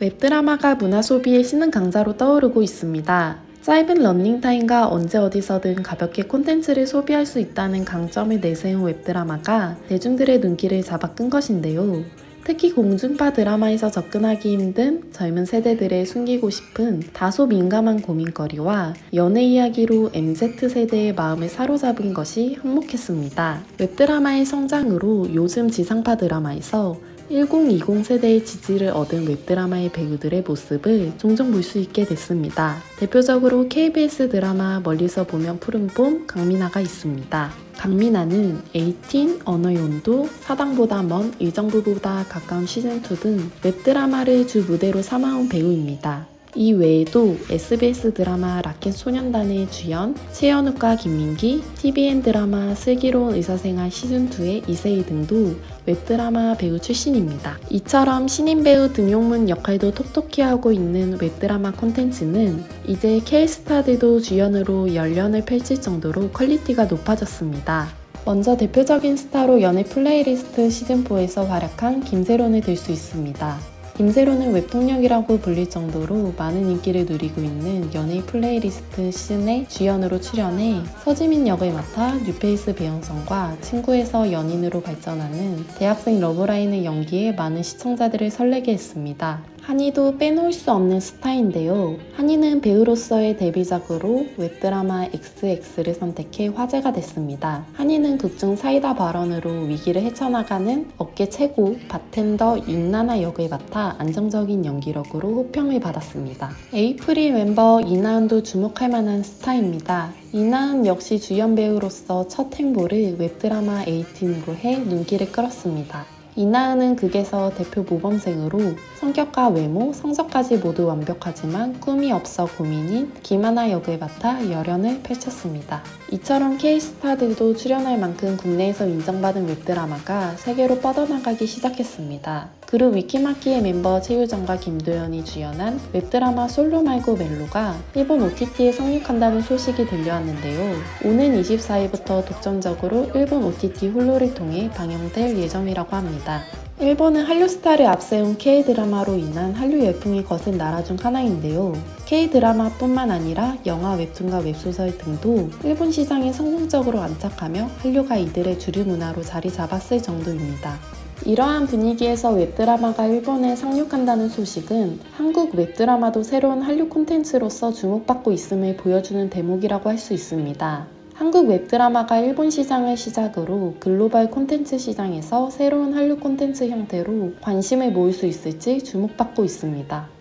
웹드라마가 문화 소비의 신흥 강자로 떠오르고 있습니다. 짧은 런닝타임과 언제 어디서든 가볍게 콘텐츠를 소비할 수 있다는 강점을 내세운 웹드라마가 대중들의 눈길을 잡아 끈 것인데요. 특히 공중파 드라마에서 접근하기 힘든 젊은 세대들의 숨기고 싶은 다소 민감한 고민거리와 연애 이야기로 MZ세대의 마음을 사로잡은 것이 한몫했습니다. 웹드라마의 성장으로 요즘 지상파 드라마에서 1020 세대의 지지를 얻은 웹드라마의 배우들의 모습을 종종 볼 수 있게 됐습니다. 대표적으로 KBS 드라마 멀리서 보면 푸른 봄 강민아가 있습니다. 강민아는 18, 언어의 온도, 사당보다 먼 의정부보다 가까운 시즌2 등 웹드라마를 주 무대로 삼아온 배우입니다. 이 외에도 SBS 드라마 라켓 소년단의 주연, 최연욱과 김민기, TVN 드라마 슬기로운 의사생활 시즌2의 이세희 등도 웹드라마 배우 출신입니다. 이처럼 신인 배우 등용문 역할도 톡톡히 하고 있는 웹드라마 콘텐츠는 이제 K스타들도 주연으로 열연을 펼칠 정도로 퀄리티가 높아졌습니다. 먼저 대표적인 스타로 연애 플레이리스트 시즌4에서 활약한 김세론을 들 수 있습니다. 김세로는 웹통령이라고 불릴 정도로 많은 인기를 누리고 있는 연예인 플레이리스트 시즌의 주연으로 출연해 서지민 역을 맡아 뉴페이스 배영선과 친구에서 연인으로 발전하는 대학생 러브라인의 연기에 많은 시청자들을 설레게 했습니다. 한이도 빼놓을 수 없는 스타인데요. 한이는 배우로서의 데뷔작으로 웹드라마 XX를 선택해 화제가 됐습니다. 한이는 극중 사이다 발언으로 위기를 헤쳐나가는 업계 최고 바텐더 윤나나 역을 맡아 안정적인 연기력으로 호평을 받았습니다. 에이프릴 멤버 이나은도 주목할 만한 스타입니다. 이나은 역시 주연 배우로서 첫 행보를 웹드라마 18으로 해 눈길을 끌었습니다. 이나은은 극에서 대표 모범생으로 성격과 외모, 성적까지 모두 완벽하지만 꿈이 없어 고민인 김하나 역을 맡아 열연을 펼쳤습니다. 이처럼 K스타들도 출연할 만큼 국내에서 인정받은 웹드라마가 세계로 뻗어나가기 시작했습니다. 그룹 위키마키의 멤버 최유정과 김도연이 주연한 웹드라마 솔로 말고 멜로가 일본 OTT에 상륙한다는 소식이 들려왔는데요. 오는 24일부터 독점적으로 일본 OTT 훌루를 통해 방영될 예정이라고 합니다. 일본은 한류 스타를 앞세운 K-드라마로 인한 한류 열풍이 거센 나라 중 하나인데요. K-드라마뿐만 아니라 영화, 웹툰과 웹소설 등도 일본 시장에 성공적으로 안착하며 한류가 이들의 주류 문화로 자리 잡았을 정도입니다. 이러한 분위기에서 웹드라마가 일본에 상륙한다는 소식은 한국 웹드라마도 새로운 한류 콘텐츠로서 주목받고 있음을 보여주는 대목이라고 할 수 있습니다. 한국 웹드라마가 일본 시장을 시작으로 글로벌 콘텐츠 시장에서 새로운 한류 콘텐츠 형태로 관심을 모을 수 있을지 주목받고 있습니다.